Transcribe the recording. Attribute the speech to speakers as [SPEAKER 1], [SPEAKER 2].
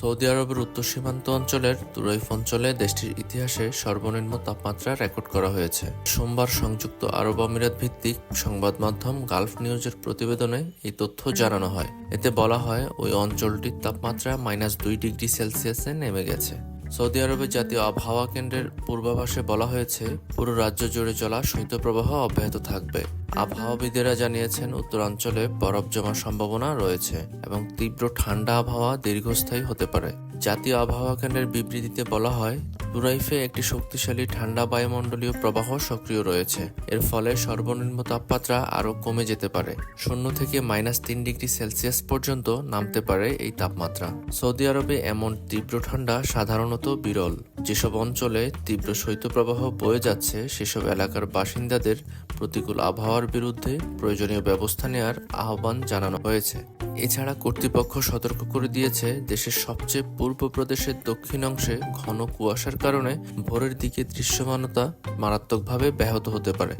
[SPEAKER 1] Saudi আরবের উত্তর সীমান্ত অঞ্চলের তুরৈফ অঞ্চলে দেশটির ইতিহাসে সর্বনিম্ন তাপমাত্রা রেকর্ড করা হয়েছে। সোমবার সংযুক্ত আরব আমিরাত ভিত্তিক সংবাদ মাধ্যম গালফ নিউজের প্রতিবেদনে এই তথ্য জানানো হয়। এতে বলা হয়, ওই অঞ্চলটির তাপমাত্রা মাইনাস দুই ডিগ্রি সেলসিয়াসে নেমে গেছে। সৌদি আরবের জাতীয় আবহাওয়া কেন্দ্রের পূর্বাভাসে বলা হয়েছে, পুরো রাজ্য জুড়ে চলা শৈত্যপ্রবাহ অব্যাহত থাকবে। আবহাওয়াবিদেরা জানিয়েছেন, উত্তরাঞ্চলে বরফ জমার সম্ভাবনা রয়েছে এবং তীব্র ঠান্ডা আবহাওয়া দীর্ঘস্থায়ী হতে পারে। জাতীয় আবহাওয়া কেন্দ্রের বিবৃতিতে বলা হয় তুরাইফে একটি শক্তিশালী ঠান্ডা বায়ুমণ্ডলীয় প্রবাহ সক্রিয় রয়েছে। এর ফলে সর্বনিম্ন তাপমাত্রা আরও কমে যেতে পারে। শূন্য থেকে মাইনাস তিন ডিগ্রি সেলসিয়াস পর্যন্ত নামতে পারে এই তাপমাত্রা। সৌদি আরবে এমন তীব্র ঠান্ডা সাধারণত বিরল। যেসব অঞ্চলে তীব্র শৈত্যপ্রবাহ বয়ে যাচ্ছে, সেসব এলাকার বাসিন্দাদের প্রতিকূল আবহাওয়ার বিরুদ্ধে প্রয়োজনীয় ব্যবস্থা নেয়ার আহ্বান জানানো হয়েছে। এছাড়া কর্তৃপক্ষ সতর্ক করে দিয়েছে, দেশের সবচেয়ে পূর্ব প্রদেশের দক্ষিণ অংশে ঘন কুয়াশার কারণে ভোরের দিকে দৃশ্যমানতা মারাত্মকভাবে ব্যাহত হতে পারে।